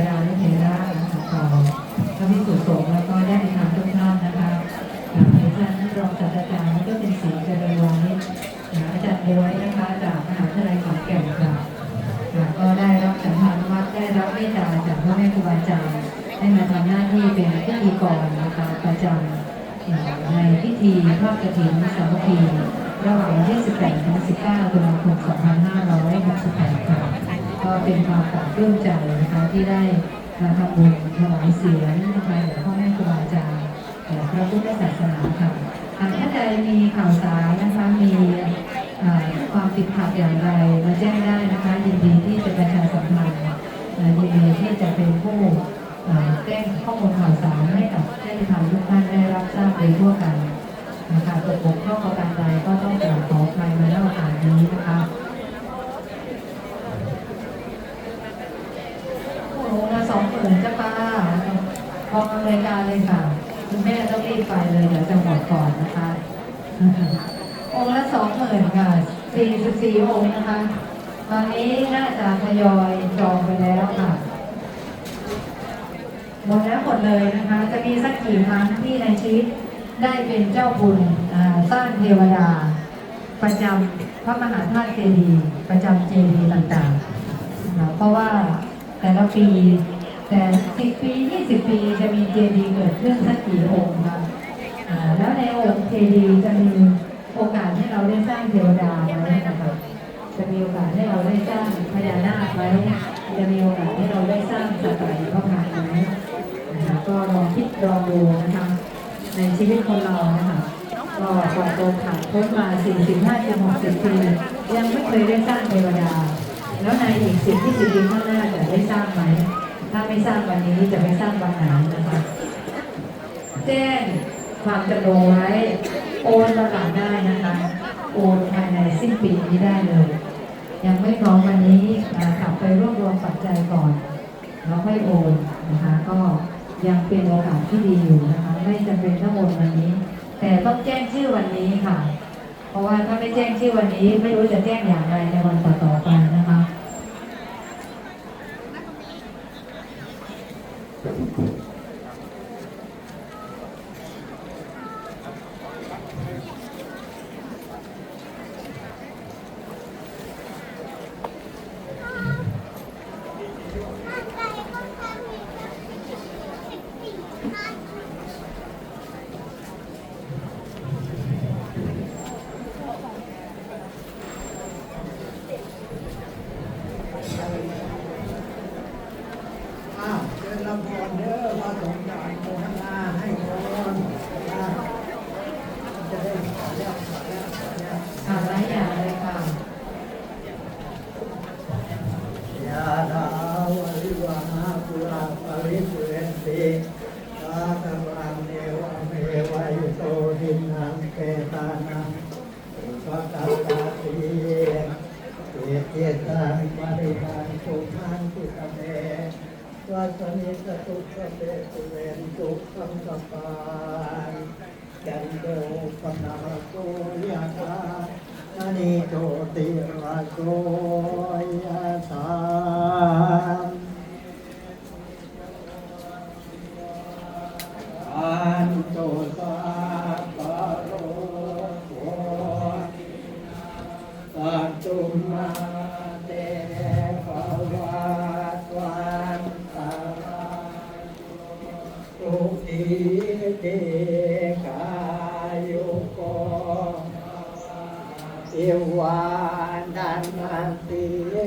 รานุเทระนะคะต่อพระพิสุสงฆ์แล้วก็ญาติธรรมทุกท่านนะคะอ่าดิฉันรองศาสตราจารย์ก็เป็นศรีเจริญวานิชอาอาจารย์บวยนะคะจากมหาวิทยาลัยขอนแก่นค่ะอ่าก็ได้รับสัมพันธ์วัดได้รับเมตตาจากพ่อแม่ครูบาอาจารย์ให้มาทำหน้าที่เป็นพิธีกรนะคะประจำในพิธีทอดกฐินสามัคคีระหว่างวันที่ 18ถึง19ตุลาคม 2568 ค่ะ ก็ เป็นความปลาบปลื้มใจนะคะที่ได้มาทำบุญถวายเสียงนะคะแด่พ่อแม่ครูบาอาจารย์แด่พระพุทธศาสนาค่ะหากท่านใดมีข่าวสารนะคะมีความผิดพลาดอย่างไรมาแจ้งได้นะคะยินดีที่จะประชาสัมพันธ์เอ่อยินดีที่จะเป็นผู้เอ่อแจ้งข้อมูลข่าวสารให้กับญาติธรรมทุกท่านได้รับทราบโดยทั่วกันนะคะตกบกพร่องประการใดก็ต้องกราบขออภัยมาณโอกาสนี้นะคะโอ้โหมาสองหมื่นจ้าป้ รายการเลยค่ะ คุณแม่ต้องรีบไปเลยเดี๋ยวจะหมดก่อนนะคะ องค์ละสองหมื่นค่ะสี่สิบสี่องค์นะคะ ตอนนี้น่าจะทยอยจองไปแล้วค่ะ หมดแล้วหมดเลยนะคะ จะมีสักกี่ครั้งที่ในชีวิตได้เป็นเจ้าบุญสร้างเทวดา ประจำพระมหาธาตุเจดีย์ประจำเจดีย์ต่างๆ เพราะว่าแต่ละปี แต่สิบปียี่สิบปีจะมีเจดีย์เกิดขึ้นสักกี่องค์คะแล้วในองค์เจดีย์จะมีโอกาสให้เราได้สร้างเทวดาไหมนะคะจะมีโอกาสให้เราได้สร้างพญานาคไหมจะมีโอกาสให้เราได้สร้างสัตว์ไหลพระพายไหมนะคะก็ลองคิดลองดูนะคะในชีวิตคนเรานะคะก็กว่าโตผ่านพ้นมา40 50 60ปียังไม่เคยได้สร้างเทวดา แล้วในอีก10 20ปีข้างหน้าจะได้สร้างไหม ถ้าไม่สร้างวันนี้จะไม่สร้างวันไหนนะคะ แจ้งความจำนงไว้ โอนระกาศได้นะคะ โอนภายในสิ้นปีนี้ได้เลย ยังไม่พร้อมวันนี้อ่ากลับไปรวบรวมปัจจัยก่อน แล้วค่อยโอนนะคะ ก็ยังเป็นโอกาสที่ดีอยู่นะคะ ไม่จำเป็นต้องโอนวันนี้ แต่ต้องแจ้งชื่อวันนี้ค่ะ เพราะว่าถ้าไม่แจ้งชื่อวันนี้ ไม่รู้จะแจ้งอย่างไรในวันต่อๆไปนะ คะ อ้าวเชิญ รับพรเด้อพระสงฆ์จะอนุโมทนาให้พรนะจะได้ขอแล้วขอแล้วขอแล้วอ่าหลายอย่างเลยค่ะยาดาวริวานาปุราปริปุเรนติตาตะวันเนวเมวะยโตหินังเกตานังอุปกัปปะติเอเจตังปริหารสุขังสุขเม วัสมิสตุขเตตุเวนตุสังกปานกันโดปนาโกยะตาอนิโตติระโกยะธามอันโตสัพ เตกายโกเอวานันติ